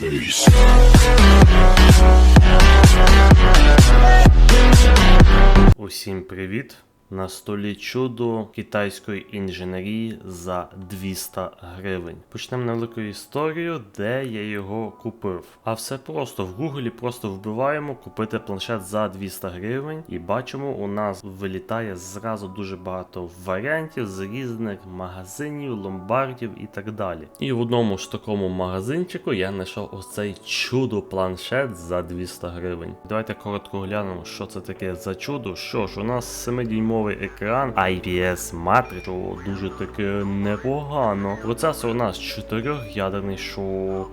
Peace. Усім привіт! На столі чудо китайської інженерії за 200 гривень. Почнемо невелику історію, де я його купив. А все просто в гуглі просто вбиваємо купити планшет за 200 гривень, і бачимо, у нас вилітає зразу дуже багато варіантів з різних магазинів, ломбардів і так далі. І в одному ж такому магазинчику я знайшов ось цей чудо планшет за 200 гривень. Давайте коротко глянемо, що це таке за чудо. Що ж, у нас 7-дюймовий екран IPS матрix, що дуже таки непогано. Процесор у нас 4 ядерний, що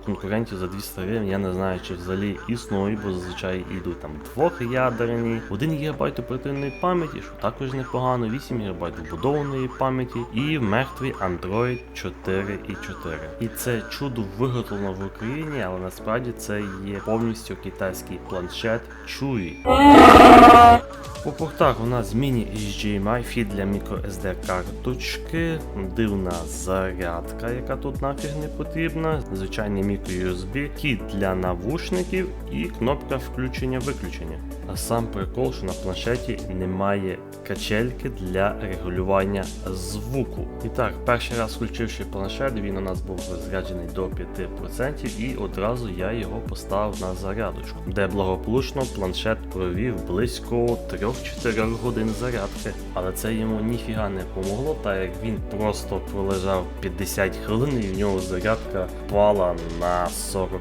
конкурентів за 200 гривень я не знаю, чи взагалі існує, бо зазвичай йдуть там двохядерні, 1 ГБ оперативної пам'яті, що також непогано, 8 ГБ вбудованої пам'яті і мертвий Android 4.4. І це чудо виготовлено в Україні, але насправді це є повністю китайський планшет Chewy. По портах у нас міні HDMI, фід для microSD карточки, дивна зарядка, яка тут нафіг не потрібна, звичайний microUSB, кіт для навушників і кнопка включення-виключення. А сам прикол, що на планшеті немає качельки для регулювання звуку. І так, перший раз включивши планшет, він у нас був розряджений до 5% і одразу я його поставив на зарядочку, де благополучно планшет провів близько 3-4 годин зарядки. Але це йому ніфіга не помогло, так як він просто пролежав 50 хвилин і в нього зарядка впала на 40%.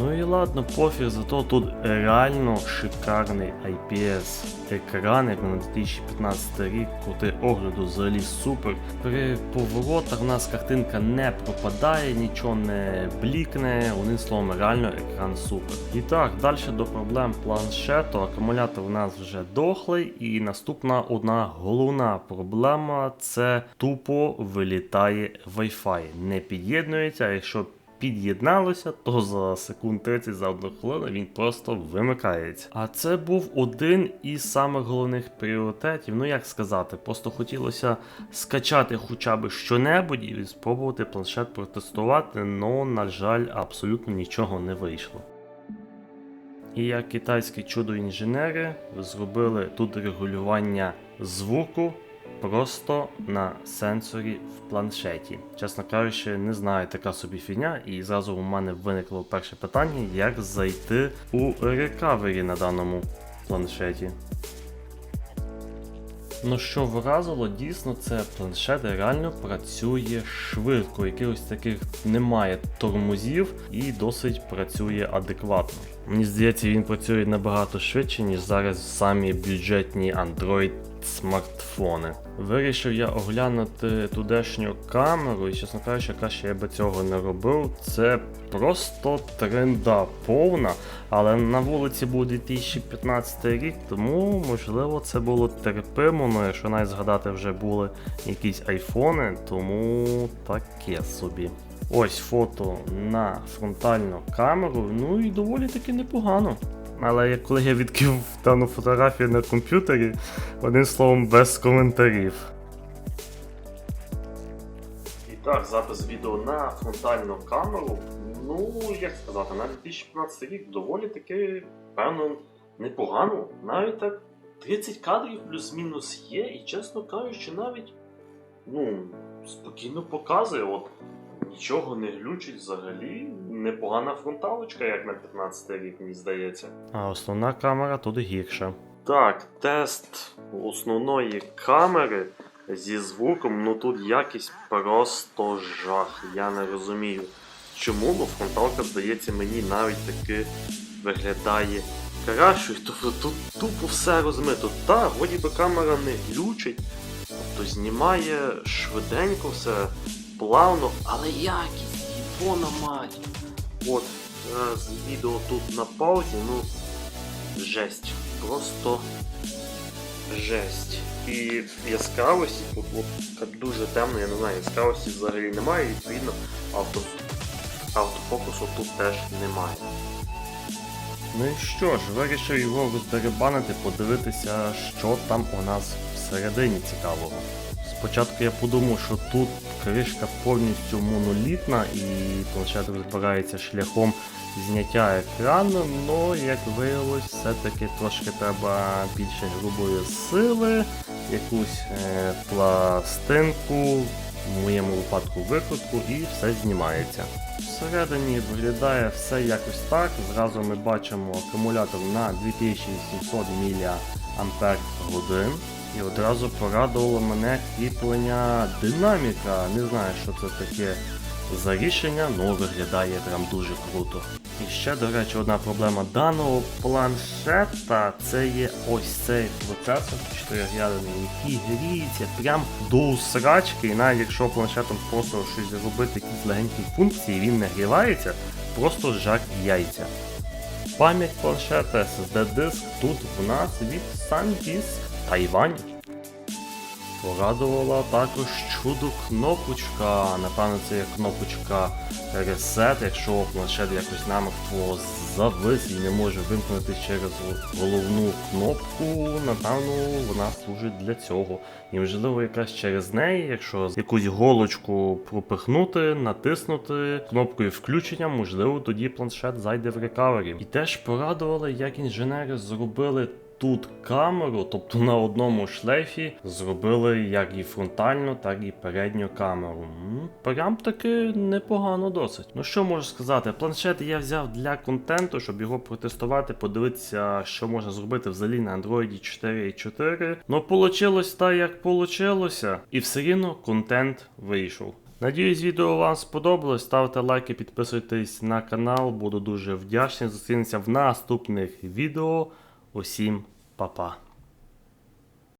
Ну і ладно, пофіг, зато тут реально шикарний IPS екран, як на 2015 рік, кути огляду взагалі супер. При поворотах у нас картинка не пропадає, нічого не блікне, одним словом, реально екран супер. І так, далі до проблем планшету. Акумулятор у нас вже дохлий, і наступна одна головна проблема це тупо вилітає Wi-Fi. Не під'єднується, а якщо під'єдналося, то за секунд 30 за одну хвилину він просто вимикається. А це був один із самих головних пріоритетів. Ну як сказати, просто хотілося скачати хоча б щонебудь і спробувати планшет протестувати, але, на жаль, абсолютно нічого не вийшло. І як китайські чудо-інженери зробили тут регулювання звуку просто на сенсорі в планшеті. Чесно кажучи, не знаю, така собі фігня, і зразу у мене виникло перше питання, як зайти у рекавері на даному планшеті. Ну що вразило, дійсно це планшет реально працює швидко, якихось таких немає тормозів і досить працює адекватно. Мені здається, він працює набагато швидше, ніж зараз самі бюджетні Android смартфони. Вирішив я оглянути тудешню камеру, і чесно кажучи, яка ще я би цього не робив. Це просто тренда повна. Але на вулиці був 2015 рік, тому можливо це було терпимо. Ну якщо навіть згадати вже були якісь айфони, тому таке собі. Ось фото на фронтальну камеру, ну і доволі таки непогано. Але коли я відкрив дану фотографію на комп'ютері, одним словом, без коментарів. І так, запис відео на фронтальну камеру. Ну, як сказати, на 2015 рік доволі таки, певно, непогано. Навіть так 30 кадрів плюс-мінус є, і чесно кажучи, навіть ну, спокійно показує. От Нічого не глючить взагалі. Непогана фронталочка, як на 15 рік, мені здається. А основна камера тут гірша. Так, тест основної камери зі звуком, ну тут якість просто жах. Я не розумію. Чому? Бо фронталка, здається, мені навіть таки виглядає кращою. Тобто тут тупо все розмито. Так, вроді би камера не глючить, тобто знімає швиденько все плавно, але якість, іпона мать. От, зараз відео тут на паузі, ну, жесть. Просто жесть. І яскравості тут от, дуже темно, я не знаю, яскравості взагалі немає, і відповідно авто, автофокусу тут теж немає. Ну і що ж, вирішив його роздеребанити, подивитися, що там у нас всередині цікавого. Спочатку я подумав, що тут кришка повністю монолітна і планшет розбирається шляхом зняття екрану, але як виявилось, все-таки трошки треба більше грубої сили, якусь е, пластинку, в моєму випадку викрутку, і все знімається. Всередині виглядає все якось так. Зразу ми бачимо акумулятор на 2800 мАч. І одразу порадувало мене кріплення динаміка. Не знаю, що це таке за рішення, але виглядає прям дуже круто. І ще, до речі, одна проблема даного планшета це є ось цей процесор 4 який гріється прям до усрачки, і навіть якщо планшетом просто щось зробити, якісь легенькі функції, він не грівається, просто жар яйця. Пам'ять планшета SSD диск тут в нас від SanDisk Тайвань. Порадувала також чудо кнопочка. Напевно, це є кнопочка Reset, якщо планшет якось намертво завис і не може вимкнути через головну кнопку, напевно, вона служить для цього. І можливо, якраз через неї, якщо якусь голочку пропихнути, натиснути кнопкою включення, можливо, тоді планшет зайде в рекавері. І теж порадували, як інженери зробили тут камеру, тобто на одному шлейфі зробили як і фронтальну, так і передню камеру. Прям таки непогано досить. Ну що можу сказати, планшет я взяв для контенту, щоб його протестувати, подивитися, що можна зробити взагалі на Android 4.4. Ну, вийшло так, як вийшло, і все рівно контент вийшов. Надіюсь, відео вам сподобалось. Ставте лайки, підписуйтесь на канал, буду дуже вдячний. Зустрінемося в наступних відео. Усім па-па.